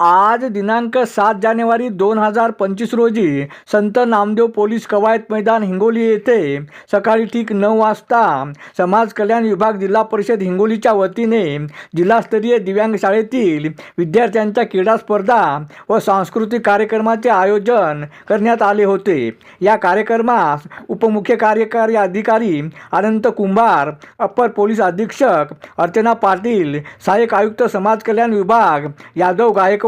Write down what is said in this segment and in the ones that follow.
आज दिनांक सात जानेवारी दोन हजार पंचवीस रोजी संत नामदेव पोलीस कवायत मैदान हिंगोली येथे सकाळी ठीक नऊ वाजता समाज कल्याण विभाग जिल्हा परिषद हिंगोलीच्या वतीने जिल्हास्तरीय दिव्यांग शाळेतील विद्यार्थ्यांच्या क्रीडा स्पर्धा व सांस्कृतिक कार्यक्रमाचे आयोजन करण्यात आले होते. या कार्यक्रमास उपमुख्य कार्यकारी अधिकारी अनंत कुंभार अप्पर पोलीस अधीक्षक अर्चना पाटील सहाय्यक आयुक्त समाज कल्याण विभाग यादव गायकवाड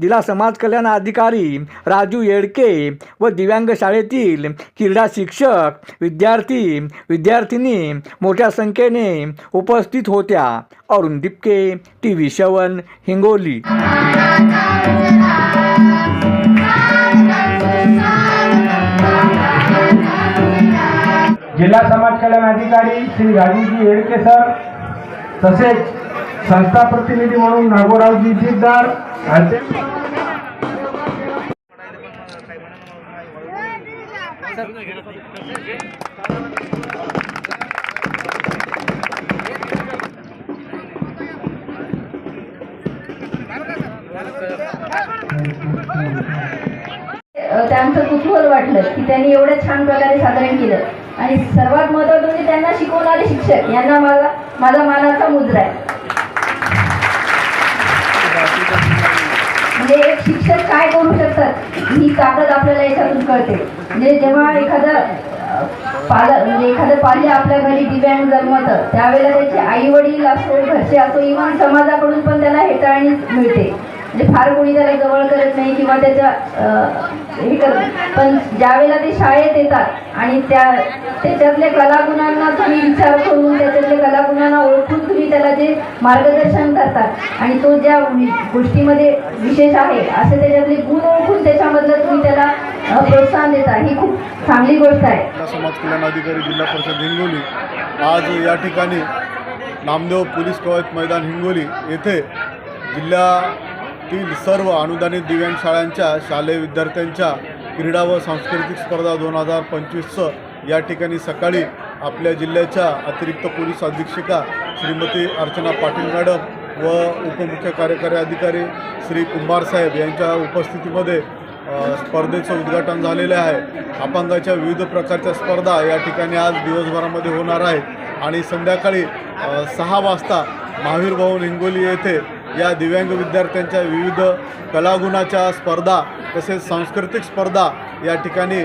जिल्हा समाज कल्याण अधिकारी राजू येडके व दिव्यांग शाळेतील क्रीडा शिक्षक विद्यार्थी विद्यार्थिनी मोठ्या संख्येने उपस्थित होत्या. अरुण दिपके टी व्ही शवन हिंगोली. जिल्हा समाज कल्याण अधिकारी श्री राजूजी येडके सर तसेच संस्था प्रतिनिधी म्हणून नागोरावजी जिद्दार त्यांचं कुतूहल वाटलं की त्यांनी एवढ्या छान प्रकारे साधारण केलं. आणि सर्वात महत्त्वाचं म्हणजे त्यांना शिकवणारे शिक्षक. यांना माझा माझा मानाचा मुजरा आहे. म्हणजे एक शिक्षक काय करू शकतात? ही ताकद आपल्याला याच्यातून कळते. म्हणजे जेव्हा एखादा पालक म्हणजे एखादं पाल्य आपल्या घरी दिव्यांग जन्मतं त्यावेळेला त्याचे आई वडील असो घरचे असो इव्हन समाजाकडून पण त्याला हेटाळणी मिळते. म्हणजे फार कोणी त्याला जवळ करत नाही किंवा त्याच्या हे करत पण ज्यावेळेला ते शाळेत येतात आणि त्या त्याच्यातल्या कलागुणांना तुम्ही विचार करून त्याच्यातल्या कलागुणांना ओळखून तुम्ही त्याला जे मार्गदर्शन करतात आणि तो ज्या गोष्टीमध्ये विशेष आहे असे त्याच्यातले गुण ओळखून त्याच्यामधलं तुम्ही त्याला प्रोत्साहन देता. ही खूप चांगली गोष्ट आहे. समाज कल्याण अधिकारी जिल्हा परिषद हिंगोली. आज या ठिकाणी नामदेव पोलीस कवायत मैदान हिंगोली येथे जिल्हा जिल्ह्यातील सर्व अनुदानित दिव्यांग शाळांच्या शालेय विद्यार्थ्यांच्या क्रीडा व सांस्कृतिक स्पर्धा दोन हजार पंचवीसचं या ठिकाणी सकाळी आपल्या जिल्ह्याच्या अतिरिक्त पोलीस अधीक्षिका श्रीमती अर्चना पाटील मॅडम व उपमुख्य कार्यकारी अधिकारी श्री कुंभार साहेब यांच्या उपस्थितीमध्ये स्पर्धेचं उद्घाटन झालेलं आहे. अपंगाच्या विविध प्रकारच्या स्पर्धा या ठिकाणी आज दिवसभरामध्ये होणार आहेत. आणि संध्याकाळी सहा वाजता महावीर भवन हिंगोली येथे या दिव्यांग विद्यार्थ्यांच्या विविध कलागुणाच्या स्पर्धा तसेच सांस्कृतिक स्पर्धा या ठिकाणी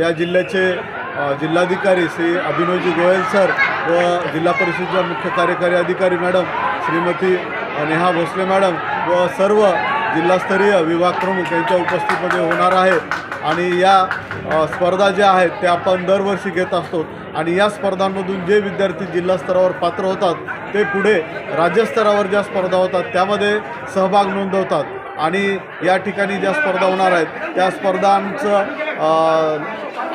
या जिल्ह्याचे जिल्हाधिकारी श्री अभिनवजी गोयल सर व जिल्हा परिषदेच्या मुख्य कार्यकारी अधिकारी मॅडम श्रीमती नेहा भोसले मॅडम व सर्व जिल्हास्तरीय विभाग प्रमुख यांच्या उपस्थितीमध्ये होणार आहे. आणि या स्पर्धा ज्या आहेत त्या आपण दरवर्षी घेत असतो. आणि या स्पर्धांमधून जे विद्यार्थी जिल्हास्तरावर पात्र होतात ते पुढे राज्यस्तरावर ज्या स्पर्धा होतात त्यामध्ये सहभाग नोंदवतात. आणि या ठिकाणी ज्या स्पर्धा होणार आहेत त्या स्पर्धांचं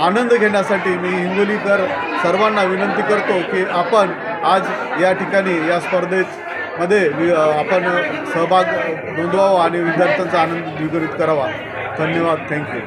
आनंद घेण्यासाठी मी हिंगोलीकर सर्वांना विनंती करतो की आपण आज या ठिकाणी या स्पर्धेमध्ये वि- आपण सहभाग नोंदवावा आणि विद्यार्थ्यांचा आनंद द्विगुणित करावा. धन्यवाद. थँक्यू.